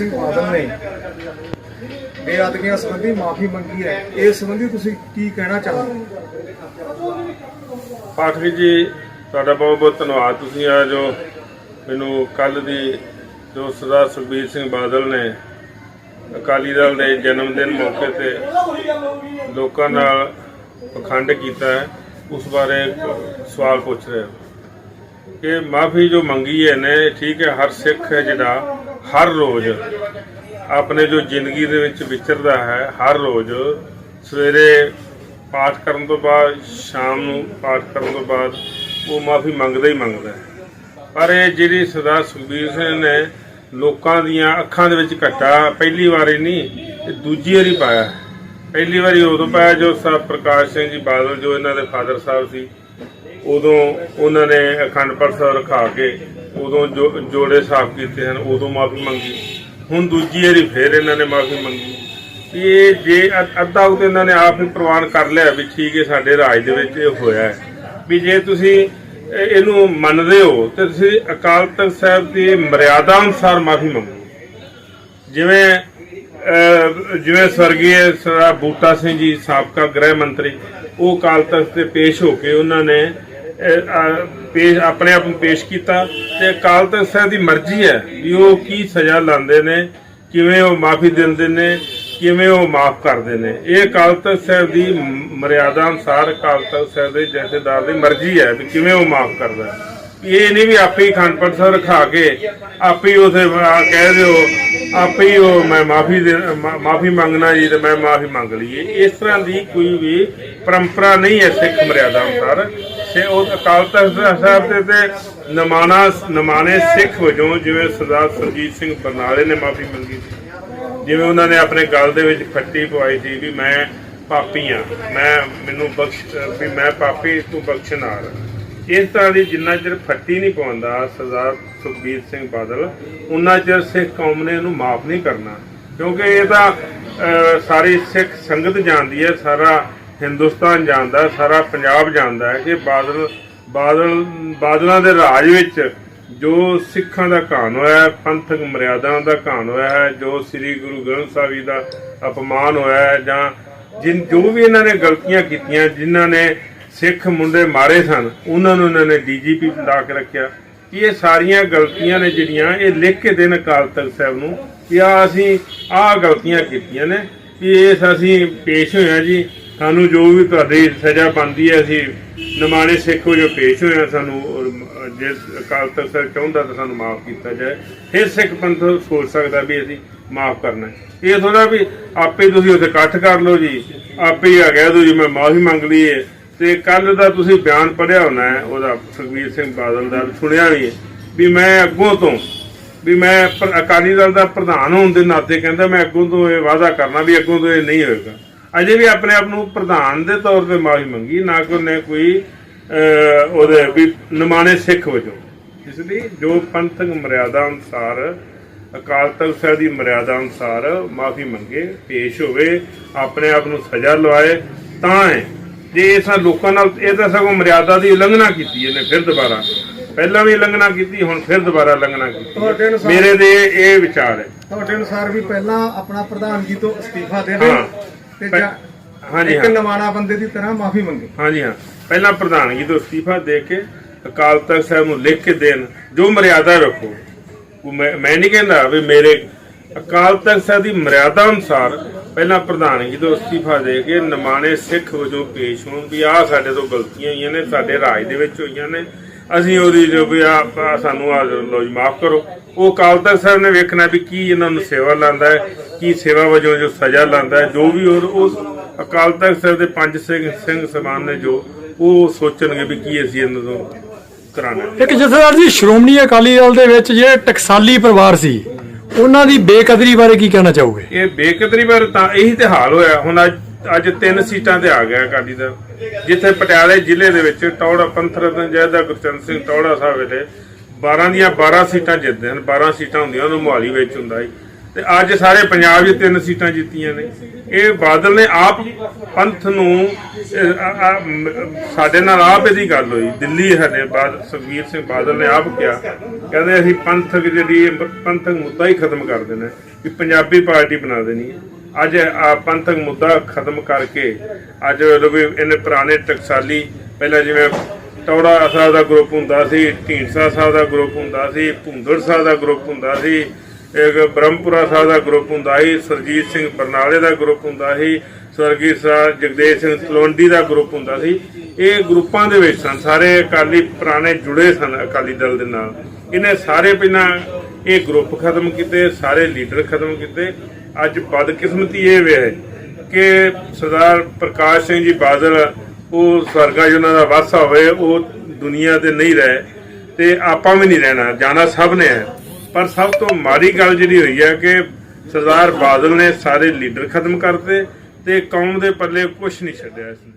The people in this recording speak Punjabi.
ਸਿੰਘ ਬਾਦਲ ਨੇ ਬੇਅਦਬੀਆਂ ਸੰਬੰਧੀ ਮਾਫੀ ਮੰਗੀ ਹੈ। ਇਸ ਸੰਬੰਧੀ ਤੁਸੀਂ ਕੀ ਕਹਿਣਾ ਚਾਹੁੰਦੇ ਹੋ ਜੀ, ਤੁਹਾਡਾ ਬਹੁਤ ਬਹੁਤ ਧੰਨਵਾਦ। ਤੁਸੀਂ ਆ ਜੋ ਮੈਨੂੰ ਕੱਲ ਦੀ ਜੋ ਸਰਦਾਰ ਸੁਖਬੀਰ ਸਿੰਘ ਬਾਦਲ ਨੇ ਅਕਾਲੀ ਦਲ ਦੇ ਜਨਮ ਦਿਨ ਮੌਕੇ ਤੇ ਲੋਕਾਂ ਨਾਲ ਪਖੰਡ ਕੀਤਾ ਹੈ, ਉਸ ਬਾਰੇ ਸਵਾਲ ਪੁੱਛ ਰਹੇ। ਹੋ ਕਿ ਮਾਫੀ ਜੋ ਮੰਗੀ ਹੈ ਨੇ ਠੀਕ ਹੈ, ਹਰ ਸਿੱਖ ਹੈ ਜਿਹੜਾ ਹਰ ਰੋਜ਼ ਆਪਣੇ ਜੋ ਜ਼ਿੰਦਗੀ ਦੇ ਵਿੱਚ ਵਿਚਰਦਾ ਹੈ, ਹਰ ਰੋਜ਼ ਸਵੇਰੇ ਪਾਠ ਕਰਨ ਤੋਂ ਬਾਅਦ, ਸ਼ਾਮ ਨੂੰ ਪਾਠ ਕਰਨ ਤੋਂ ਬਾਅਦ ਉਹ ਮਾਫੀ ਮੰਗਦਾ ਹੀ ਮੰਗਦਾ ਹੈ। ਪਰ ਇਹ ਜਿਹੜੀ ਸਰਦਾਰ ਸੁਖਬੀਰ ਸਿੰਘ ਨੇ ਲੋਕਾਂ ਦੀਆਂ ਅੱਖਾਂ ਦੇ ਵਿੱਚ ਘੱਟਾ ਪਹਿਲੀ ਵਾਰੀ ਨਹੀਂ, ਇਹ ਦੂਜੀ ਵਾਰੀ ਪਾਇਆ ਪਹਿਲੀ ਵਾਰੀ ਉਦੋਂ ਪਾਇਆ ਜੋ ਸਰ ਪ੍ਰਕਾਸ਼ ਸਿੰਘ ਜੀ ਬਾਦਲ ਜੋ ਇਹਨਾਂ ਦੇ ਫਾਦਰ ਸਾਹਿਬ ਸੀ, ਉਦੋਂ ਉਹਨਾਂ ਨੇ ਅਖੰਡ ਪਾਠ ਸਾਹਿਬ ਰਖਾ ਕੇ ਉਦੋਂ ਜੋ ਜੋੜੇ ਸਾਫ਼ ਕੀਤੇ ਹਨ, ਉਦੋਂ ਮਾਫੀ ਮੰਗੀ। ਹੁਣ ਦੂਜੀ ਵਾਰੀ ਫੇਰ ਇਹਨਾਂ ਨੇ ਮਾਫੀ ਮੰਗੀ। ਵੀ ਇਹ ਜੇ ਅੱਧਾ ਉਤੇ ਇਹਨਾਂ ਨੇ ਆਪ ਹੀ ਪ੍ਰਵਾਨ ਕਰ ਲਿਆ ਵੀ ਠੀਕ ਹੈ, ਸਾਡੇ ਰਾਜ ਦੇ ਵਿੱਚ ਇਹ ਹੋਇਆ ਹੈ। ਵੀ ਜੇ ਤੁਸੀਂ ਇਹਨੂੰ ਮੰਨਦੇ ਹੋ, ਤੇ ਤੁਸੀਂ ਅਕਾਲ ਤਖਤ ਸਾਹਿਬ ਦੀ ਮਰਿਆਦਾ ਅਨੁਸਾਰ ਮਾਫੀ ਮੰਗੋ। ਜਿਵੇਂ ਜਿਵੇਂ ਸਵਰਗੀ ਸਰਦਾਰ ਬੂਟਾ ਸਿੰਘ ਜੀ, ਸਾਬਕਾ ਗ੍ਰਹਿ ਮੰਤਰੀ, ਉਹ ਅਕਾਲ ਤਖਤ ਤੇ ਪੇਸ਼ ਹੋ ਕੇ ਉਹਨਾਂ ਨੇ ਪੇਸ਼, ਆਪਣੇ ਆਪ ਨੂੰ ਪੇਸ਼ ਕੀਤਾ ਤੇ ਅਕਾਲ ਤਖਤ ਸਾਹਿਬ ਦੀ ਮਰਜ਼ੀ ਹੈ ਵੀ ਉਹ ਕੀ ਸਜ਼ਾ ਲਾਉਂਦੇ ਨੇ, ਕਿਵੇਂ ਉਹ ਮਾਫੀ ਦਿੰਦੇ ਨੇ, ਕਿਵੇਂ ਉਹ ਮਾਫ ਕਰਦੇ ਨੇ। ਇਹ ਅਕਾਲ ਤਖਤ ਸਾਹਿਬ ਦੀ ਮਰਿਆਦਾ ਅਨੁਸਾਰ ਅਕਾਲ ਤਖਤ ਸਾਹਿਬ ਦੇ ਜਥੇਦਾਰ ਦੀ ਮਰਜ਼ੀ ਹੈ ਵੀ ਕਿਵੇਂ ਉਹ ਮਾਫ ਕਰਦਾ ਇਹ ਨਹੀਂ ਵੀ ਆਪੇ ਹੀ ਖੰਡ ਪਾਠ ਸਾਹਿਬ ਰਖਾ ਕੇ ਆਪੇ ਹੀ ਉਥੇ ਕਹਿ ਦਿਓ, ਆਪੇ ਹੀ ਉਹ ਮੈਂ ਮਾਫੀ ਮਾਫੀ ਮੰਗਣਾ ਜੀ ਤੇ ਮੈਂ ਮਾਫੀ ਮੰਗ ਲਈਏ। ਇਸ ਤਰ੍ਹਾਂ ਦੀ ਕੋਈ ਵੀ ਪਰੰਪਰਾ ਨਹੀਂ ਹੈ ਸਿੱਖ ਮਰਿਆਦਾ ਅਨੁਸਾਰ। ਤੇ ਉਹ ਅਕਾਲ ਤਖਤ ਸਾਹਿਬ ਦੇ ਤੇ ਨਮਾਣਾ, ਨਮਾਣੇ ਸਿੱਖ ਵਜੋਂ ਜਿਵੇਂ ਸਰਦਾਰ ਸਰਜੀਤ ਸਿੰਘ ਬਰਨਾਲੇ ਨੇ ਮਾਫੀ ਮੰਗੀ ਸੀ, ਜਿਵੇਂ ਉਹਨਾਂ ਨੇ ਆਪਣੇ ਗੱਲ ਦੇ ਵਿੱਚ ਫੱਟੀ ਪਵਾਈ ਸੀ ਵੀ ਮੈਂ ਪਾਪੀ ਆ ਮੈਂ ਮੈਨੂੰ ਬਖਸ਼, ਵੀ ਮੈਂ ਪਾਪੀ, ਤੂੰ ਬਖਸ਼ਨਾਰ ਇਸ ਤਰ੍ਹਾਂ ਦੀ ਜਿੰਨਾ ਚਿਰ ਫੱਟੀ ਨਹੀਂ ਪਵਾਉਂਦਾ ਸਰਦਾਰ ਸੁਖਬੀਰ ਸਿੰਘ ਬਾਦਲ ਉਹਨਾਂ ਚਿਰ ਸਿੱਖ ਕੌਮ ਨੇ ਇਹਨੂੰ ਮਾਫ ਨਹੀਂ ਕਰਨਾ, ਕਿਉਂਕਿ ਇਹ ਤਾਂ ਸਾਰੀ ਸਿੱਖ ਸੰਗਤ ਜਾਣਦੀ ਹੈ, ਸਾਰਾ ਹਿੰਦੁਸਤਾਨ ਜਾਣਦਾ ਸਾਰਾ ਪੰਜਾਬ ਜਾਣਦਾ ਹੈ ਕਿ ਬਾਦਲ ਬਾਦਲ ਬਾਦਲਾਂ ਦੇ ਰਾਜ ਵਿੱਚ ਜੋ ਸਿੱਖਾਂ ਦਾ ਘਾਣ ਹੋਇਆ ਹੈ, ਪੰਥਕ ਮਰਿਆਦਾਵਾਂ ਦਾ ਘਾਣ ਹੋਇਆ ਹੈ ਜੋ ਸ੍ਰੀ ਗੁਰੂ ਗ੍ਰੰਥ ਸਾਹਿਬ ਜੀ ਦਾ ਅਪਮਾਨ ਹੋਇਆ ਹੈ ਜਾਂ ਜਿਨ ਜੋ ਵੀ ਇਹਨਾਂ ਨੇ ਗਲਤੀਆਂ ਕੀਤੀਆਂ ਜਿਨ੍ਹਾਂ ਨੇ ਸਿੱਖ ਮੁੰਡੇ ਮਾਰੇ ਸਨ ਉਹਨਾਂ ਨੂੰ ਇਹਨਾਂ ਨੇ ਡੀਜੀਪੀ ਲਾ ਕੇ ਰੱਖਿਆ। ਕਿ ਇਹ ਸਾਰੀਆਂ ਗਲਤੀਆਂ ਨੇ ਜਿਹੜੀਆਂ ਇਹ ਲਿਖ ਕੇ ਦੇਣ ਅਕਾਲ ਤਖਤ ਸਾਹਿਬ ਨੂੰ ਕਿ ਆ ਅਸੀਂ ਆਹ ਗਲਤੀਆਂ ਕੀਤੀਆਂ ਨੇ ਕਿ ਇਸ ਅਸੀਂ ਪੇਸ਼ ਹੋਇਆ ਜੀ। ਸਾਨੂੰ ਜੋ ਵੀ ਤੁਹਾਡੀ ਸਜ਼ਾ ਬਣਦੀ ਹੈ, ਅਸੀਂ ਨਮਾਣੇ ਸਿੱਖ ਜੋ ਪੇਸ਼ ਹੋਏ ਹਾਂ ਸਾਨੂੰ ਜੇ ਅਕਾਲ ਤਖਤ ਸਾਹਿਬ ਚਾਹੁੰਦਾ ਤਾਂ ਸਾਨੂੰ ਮਾਫ ਕੀਤਾ ਜਾਏ। ਫਿਰ ਸਿੱਖ ਪੰਥ ਸੋਚ ਸਕਦਾ ਵੀ ਅਸੀਂ ਮਾਫ ਕਰਨਾ ਇਹ ਥੋੜਾ ਵੀ ਆਪੇ ਤੁਸੀਂ ਉੱਥੇ ਇਕੱਠ ਕਰ ਲਓ ਜੀ, ਆਪੇ ਆ ਕਹਿ ਦਿਓ ਜੀ, ਮੈਂ ਮਾਫੀ ਮੰਗ ਲਈ ਹੈ। ਤੇ ਕੱਲ ਦਾ ਤੁਸੀਂ ਬਿਆਨ ਪੜਿਆ ਹੋਣਾ ਹੈ, ਉਹਦਾ ਸੁਖਬੀਰ ਸਿੰਘ ਬਾਦਲ ਦਾ ਸੁਣਿਆ ਵੀ ਹੈ, ਵੀ ਮੈਂ ਅੱਗੋਂ ਤੋਂ, ਵੀ ਮੈਂ ਅਕਾਲੀ ਦਲ ਦਾ ਪ੍ਰਧਾਨ ਹੋਣ ਦੇ ਨਾਤੇ ਕਹਿੰਦਾ ਮੈਂ ਅੱਗੋਂ ਤੋਂ ਇਹ ਵਾਅਦਾ ਕਰਨਾ ਵੀ ਅੱਗੋਂ ਤੋਂ ਇਹ ਨਹੀਂ ਹੋਏਗਾ। ਅਜੇ ਵੀ ਆਪਣੇ ਆਪ ਨੂੰ ਪ੍ਰਧਾਨ ਦੇ ਤੌਰ ਤੇ ਮਾਫੀ ਮੰਗੀ ਨਾ ਕਿ ਉਹਨੇ ਕੋਈ ਉਹਦੇ ਵੀ ਨਮਾਣੇ ਸਿੱਖ ਵਜੋਂ। ਇਸ ਲਈ ਜੋ ਪੰਥਕ ਮਰਿਆਦਾ ਅਨੁਸਾਰ ਅਕਾਲ ਤਖਤ ਸਾਹਿਬ ਦੀ ਮਰਿਆਦਾ ਅਨੁਸਾਰ ਮਾਫੀ ਮੰਗੇ ਪੇਸ਼ ਹੋਵੇ ਆਪਣੇ ਆਪ ਨੂੰ ਸਜ਼ਾ ਲਵਾਏ ਤਾਂ ਹੈ। ਜੇ ਇਹ ਸਾ ਲੋਕਾਂ ਨਾਲ ਇਹ ਤਾਂ ਸਗੋਂ ਮਰਿਆਦਾ ਦੀ ਉਲੰਘਣਾ ਕੀਤੀ ਇਹਨੇ ਫਿਰ ਦੁਬਾਰਾ। ਪਹਿਲਾਂ ਵੀ ਉਲੰਘਣਾ ਕੀਤੀ ਹੁਣ ਫਿਰ ਦੁਬਾਰਾ ਉਲੰਘਣਾ ਕੀਤੀ। ਮੇਰੇ ਦੇ ਇਹ ਵਿਚਾਰ ਹੈ। ਤੁਹਾਡੇ ਅਨੁਸਾਰ ਵੀ ਪਹਿਲਾਂ ਆਪਣਾ ਪ੍ਰਧਾਨ ਜੀ ਤੋਂ ਅਸਤੀਫਾ ਦੇ। ਤੇ ਪਹਿ- ਜਾਂ ਹਾਂਜੀ ਇੱਕ ਹਾਂ। ਨਵਾਣਾ ਬੰਦੇ ਦੀ ਤਰ੍ਹਾਂ ਮਾਫੀ ਮੰਗੇ। ਹਾਂਜੀ ਹਾਂ। ਪਹਿਲਾਂ ਪ੍ਰਧਾਨਗੀ ਤੋਂ ਅਸਤੀਫਾ ਦੇ ਕੇ ਅਕਾਲ ਤਖਤ ਸਾਹਿਬ ਨੂੰ ਲਿਖ ਕੇ ਦੇਣ ਜੋ ਮਰਿਆਦਾ ਰੱਖੋ। ਉਹ ਮੈਂ ਮੈਂ ਨਹੀਂ ਕਹਿੰਦਾ ਵੀ ਮੇਰੇ ਅਕਾਲ ਤਖਤ ਸਾਹਿਬ ਦੀ ਮਰਿਆਦਾ ਅਨੁਸਾਰ ਪਹਿਲਾਂ ਪ੍ਰਧਾਨਗੀ ਤੋਂ ਅਸਤੀਫਾ ਦੇ ਕੇ ਨਮਾਣੇ ਸਿੱਖ ਵਜੋਂ ਪੇਸ਼ ਹੋਣ ਵੀ ਆਹ ਸਾਡੇ ਤੋਂ ਗਲਤੀਆਂ ਹੋਈਆਂ ਨੇ ਸਾਡੇ ਰਾਜ ਦੇ ਵਿੱਚ ਹੋਈਆਂ ਨੇ। ਅਸੀਂ ਉਹਦੀ ਜੋ ਵੀ ਆ ਆ ਸਾਨੂੰ ਆ ਲੋ ਜੀ ਮਾਫ ਕਰੋ। ਉਹ ਅਕਾਲ ਤਖਤ ਸਾਹਿਬ ਨੇ ਵੇਖਣਾ ਵੀ ਕੀ ਇਹਨਾਂ ਨੂੰ ਸੇਵਾ ਲਾਂਦਾ ਹੈ ਕੀ ਸੇਵਾ ਵਜੋਂ ਜੋ ਸਜ਼ਾ ਲਾਂਦਾ ਹੈ ਜੋ ਵੀ ਉਹ ਉਸ ਅਕਾਲ ਤਖਤ ਸਾਹਿਬ ਦੇ ਪੰਜ ਸਿੰਘ ਸਿੰਘ ਸਮਾਨ ਨੇ ਜੋ ਉਹ ਸੋਚਣਗੇ ਵੀ ਕੀ ਅਸੀਂ ਇਹਨਾਂ ਤੋਂ ਕਰਾਣਾ। ਇੱਕ ਜਥੇਦਾਰ ਜੀ ਸ਼੍ਰੋਮਣੀ ਅਕਾਲੀ ਦਲ ਦੇ ਵਿੱਚ ਜਿਹੜੇ ਟਕਸਾਲੀ ਪਰਿਵਾਰ ਸੀ ਉਹਨਾਂ ਦੀ ਬੇਕਦਰੀ ਬਾਰੇ ਕੀ ਕਹਿਣਾ ਚਾਹੋਗੇ? ਇਹ ਬੇਕਦਰੀ ਬਾਰੇ ਤਾਂ ਇਹੀ ਤੇ ਹਾਲ ਹੋਇਆ। ਹੁਣ ਅੱਜ ਅੱਜ ਤਿੰਨ ਸੀਟਾਂ ਤੇ ਆ ਗਿਆ ਅਕਾਲੀ ਦਲ। ਜਿੱਥੇ ਪਟਿਆਲੇ ਜ਼ਿਲ੍ਹੇ ਦੇ ਵਿੱਚ ਟੌੜਾ ਪੰਥਰਤਨ ਜੈਦਾ ਗੁਰਚਰਨ ਸਿੰਘ ਟੌੜਾ ਸਾਹਿਬ ਵੇਲੇ 12 ਦੀਆਂ 12 ਸੀਟਾਂ ਜਿੱਤਦੇ ਹਨ 12 ਸੀਟਾਂ ਹੁੰਦੀਆਂ ਉਹਨੂੰ ਮੋਹਾਲੀ ਵਿੱਚ ਹੁੰਦਾ ਸੀ ਤੇ ਅੱਜ ਸਾਰੇ ਪੰਜਾਬ 'ਚ ਤਿੰਨ ਸੀਟਾਂ ਜਿੱਤੀਆਂ ਨੇ। ਇਹ ਬਾਦਲ ਨੇ ਆਪ ਪੰਥ ਨੂੰ ਸਾਡੇ ਨਾਲ ਆਪ ਇਹਦੀ ਗੱਲ ਹੋਈ। ਦਿੱਲੀ ਸਾਡੇ ਬਾਦ ਸੁਖਬੀਰ ਸਿੰਘ ਬਾਦਲ ਨੇ ਆਪ ਕਿਹਾ। ਕਹਿੰਦੇ ਅਸੀਂ ਪੰਥਕ ਜਿਹੜੀ ਪੰਥਕ ਮੁੱਦਾ ਹੀ ਖਤਮ ਕਰ ਦੇਣਾ ਹੈ, ਕਿ ਪੰਜਾਬੀ ਪਾਰਟੀ ਬਣਾ ਦੇਣੀ ਹੈ। ਅੱਜ ਆ ਪੰਥਕ ਮੁੱਦਾ ਖਤਮ ਕਰਕੇ ਅੱਜ ਵੀ ਇਹਨੇ ਪੁਰਾਣੇ ਟਕਸਾਲੀ, ਪਹਿਲਾਂ ਜਿਵੇਂ ਟੌੜਾ ਸਾਹਿਬ ਦਾ ਗਰੁੱਪ ਹੁੰਦਾ ਸੀ, ਢੀਂਡਸਾ ਸਾਹਿਬ ਦਾ ਗਰੁੱਪ ਹੁੰਦਾ ਸੀ, ਭੁੰਦੜ ਸਾਹਿਬ ਦਾ ਗਰੁੱਪ ਹੁੰਦਾ ਸੀ, ਇੱਕ ਬ੍ਰਹਮਪੁਰਾ ਸਾਹਿਬ ਦਾ ਗਰੁੱਪ ਹੁੰਦਾ ਸੀ, ਸਰਜੀਤ ਸਿੰਘ ਬਰਨਾਲੇ ਦਾ ਗਰੁੱਪ ਹੁੰਦਾ ਸੀ ਸਵਰਗੀ ਸਾਹਿਬ ਜਗਦੇਸ਼ ਸਿੰਘ ਤਲਵੰਡੀ ਦਾ ਗਰੁੱਪ ਹੁੰਦਾ ਸੀ। ਇਹ ਗਰੁੱਪਾਂ ਦੇ ਵਿੱਚ ਸਨ, ਸਾਰੇ ਅਕਾਲੀ ਪੁਰਾਣੇ ਜੁੜੇ ਸਨ ਅਕਾਲੀ ਦਲ ਦੇ ਨਾਲ। ਇਹਨੇ ਸਾਰੇ ਪਹਿਲਾਂ ਇਹ ਗਰੁੱਪ ਖਤਮ ਕੀਤੇ, ਸਾਰੇ ਲੀਡਰ ਖਤਮ ਕੀਤੇ ਅੱਜ ਬਦਕਿਸਮਤੀ ਇਹ ਵੇ ਹੈ ਕਿ ਸਰਦਾਰ ਪ੍ਰਕਾਸ਼ ਸਿੰਘ ਜੀ ਬਾਦਲ, ਉਹ ਸਵਰਗਾ ਜੀ ਉਹਨਾਂ ਦਾ ਵਾਸਾ ਹੋਵੇ, ਉਹ ਦੁਨੀਆ ਤੇ ਨਹੀਂ ਰਹੇ ਤੇ ਆਪਾਂ ਵੀ ਨਹੀਂ ਰਹਿਣਾ, ਜਾਣਾ ਸਭ ਨੇ। ਹੈ ਪਰ ਸਭ ਤੋਂ ਮਾੜੀ ਗੱਲ ਜਿਹੜੀ ਹੋਈ ਹੈ ਕਿ ਸਰਦਾਰ ਬਾਦਲ ਨੇ ਸਾਰੇ ਲੀਡਰ ਖਤਮ ਕਰਤੇ ਤੇ ਕੌਮ ਦੇ ਪੱਲੇ ਕੁਝ ਨਹੀਂ ਛੱਡਿਆ ਇਸਨੇ